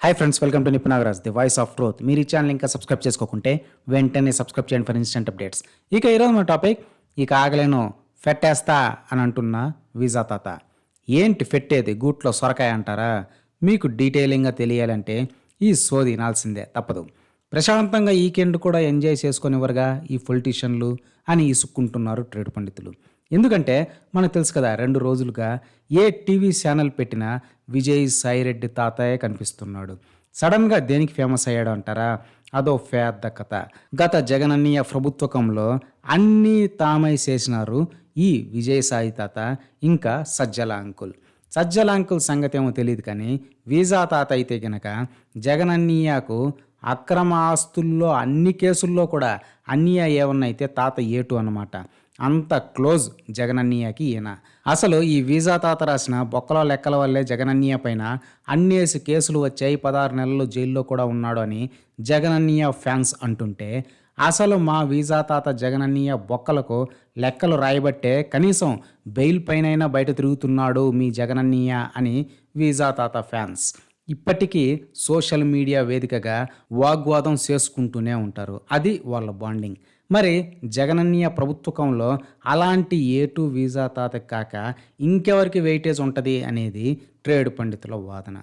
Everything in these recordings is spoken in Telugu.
Hi friends welcome to Nipunagaraj the voice of truth మీరు ఈ ఛానల్ ఇంకా సబ్స్క్రైబ్ చేసుకోకుంటే వెంటనే సబ్స్క్రైబ్ చేయండి ఫర్ ఇన్స్టెంట్ అప్డేట్స్ ఇక ఈరోజు మన టాపిక్ ఇక ఆగలేను ఫెట్టేస్తా అని అంటున్న వీజా తాత. ఏంటి ఫెట్టేది? గూట్లో సొరకాయ అంటారా? మీకు డీటెయిలింగ్గా తెలియాలంటే ఈ సోది నాల్సిందే తప్పదు. ప్రశాంతంగా ఈకెండ్ కూడా ఎంజాయ్ చేసుకునేవారుగా ఈ పొలిటీషియన్లు అని ఇసుక్కుంటున్నారు ట్రేడ్ పండితులు. ఎందుకంటే మనకు తెలుసు కదా రెండు రోజులుగా ఏ టీవీ ఛానల్ పెట్టినా విజయ్ సాయిరెడ్డి తాతయ్య కనిపిస్తున్నాడు. సడన్గా దేనికి ఫేమస్ అయ్యాడు అంటారా? అదో పెద్ద కథ. గత జగనన్నీయ ప్రభుత్వకంలో అన్నీ తామై చేసినారు ఈ విజయ్ సాయి తాత ఇంకా సజ్జల అంకుల్. సజ్జల అంకుల్ సంగతి ఏమో తెలియదు కానీ వీజా తాత అయితే గనక జగనన్నయ్యకు అక్రమ ఆస్తుల్లో అన్ని కేసుల్లో కూడా అన్నయ్య ఏమన్నా అయితే తాత ఏటు అనమాట అంత క్లోజ్ జగనన్నయ్యకి ఈయన. అసలు ఈ వీజా తాత రాసిన బొక్కల లెక్కల వల్లే జగనన్నయ్య పైన అన్నేసి కేసులు వచ్చాయి పదహారు నెలలు జైల్లో కూడా ఉన్నాడు అని జగనన్నయ్య ఫ్యాన్స్ అంటుంటే అసలు మా వీజా తాత జగనన్నయ్య బొక్కలకు లెక్కలు రాయబట్టే కనీసం బెయిల్ పైనైనా బయట తిరుగుతున్నాడు మీ జగనన్నయ్య అని వీజా తాత ఫ్యాన్స్. ఇప్పటికీ సోషల్ మీడియా వేదికగా వాగ్వాదం చేసుకుంటూనే ఉంటారు. అది వాళ్ళ బాండింగ్. మరి జగనన్నయ్య ప్రభుత్వకంలో అలాంటి ఏ టూ వీజా తాత కాక ఇంకెవరికి వెయిటేజ్ ఉంటుంది అనేది ట్రేడ్ పండితుల వాదన.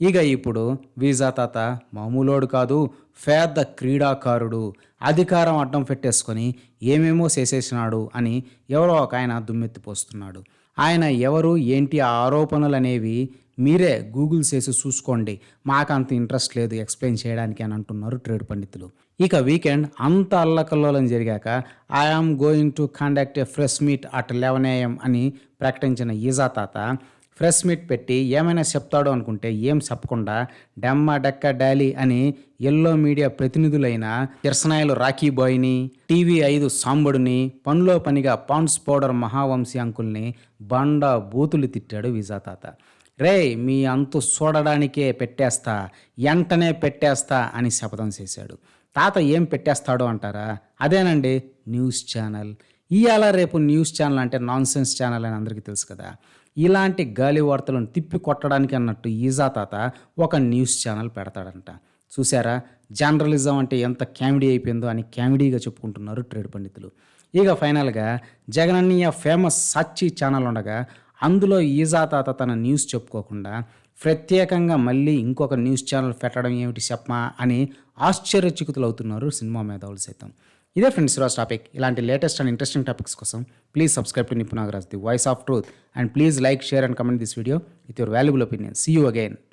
ఇక ఇప్పుడు వీజా తాత మామూలోడు కాదు పేద క్రీడాకారుడు అధికారం అడ్డం పెట్టేసుకొని ఏమేమో చేసేసినాడు అని ఎవరో ఒక ఆయన దుమ్మెత్తిపోస్తున్నాడు ఆయన ఎవరు ఏంటి ఆరోపణలు అనేవి మీరే గూగుల్ చేసి చూసుకోండి. మాకు అంత ఇంట్రెస్ట్ లేదు ఎక్స్ప్లెయిన్ చేయడానికి అని అంటున్నారు ట్రేడ్ పండితులు. ఇక వీకెండ్ అంత అల్లకల్లోలం జరిగాక I am going to conduct a fresh meet at eleven AM అని ప్రకటించిన ఈజా తాత ఫ్రెష్ మీట్ పెట్టి ఏమైనా చెప్తాడు అనుకుంటే ఏం చెప్పకుండా డెమ్మ డెక్క డాలీ అని ఎల్లో మీడియా ప్రతినిధులైన కిరసనాయలు రాఖీ బాయ్ని టీవీ ఐదు సాంబడుని పనిలో పనిగా పాండ్స్ పౌడర్ మహావంశీ అంకుల్ని బండ బూతులు తిట్టాడు విజా తాత. రే మీ అంతు చూడడానికే పెట్టేస్తా వెంటనే పెట్టేస్తా అని శపథం చేశాడు. తాత ఏం పెట్టేస్తాడో అంటారా? అదేనండి న్యూస్ ఛానల్. ఇవాళ రేపు న్యూస్ ఛానల్ అంటే నాన్ సెన్స్ ఛానల్ అని అందరికీ తెలుసు కదా. ఇలాంటి గాలి వార్తలను తిప్పి కొట్టడానికి అన్నట్టు ఈజా తాత ఒక న్యూస్ ఛానల్ పెడతాడంట. చూసారా జర్నలిజం అంటే ఎంత కామెడీ అయిపోయిందో అని కామెడీగా చెప్పుకుంటున్నారు ట్రేడ్ పండితులు. ఇక ఫైనల్గా జగనన్నయ్య ఫేమస్ సచ్చి ఛానల్ ఉండగా అందులో ఈజా తాత తన న్యూస్ చెప్పుకోకుండా ప్రత్యేకంగా మళ్ళీ ఇంకొక న్యూస్ ఛానల్ పెట్టడం ఏమిటి చెప్పమా అని ఆశ్చర్యచికుతులు అవుతున్నారు సినిమా మేధావులు సైతం. ఇదే ఫ్రెండ్స్ ఈరోజు టాపిక్. ఇలాంటి లేటెస్ట్ అండ్ ఇంట్రెస్టింగ్ టాపిక్స్ కోసం please subscribe to Nipunagaraj the voice of truth and please like share and comment this video with your valuable opinion. See you again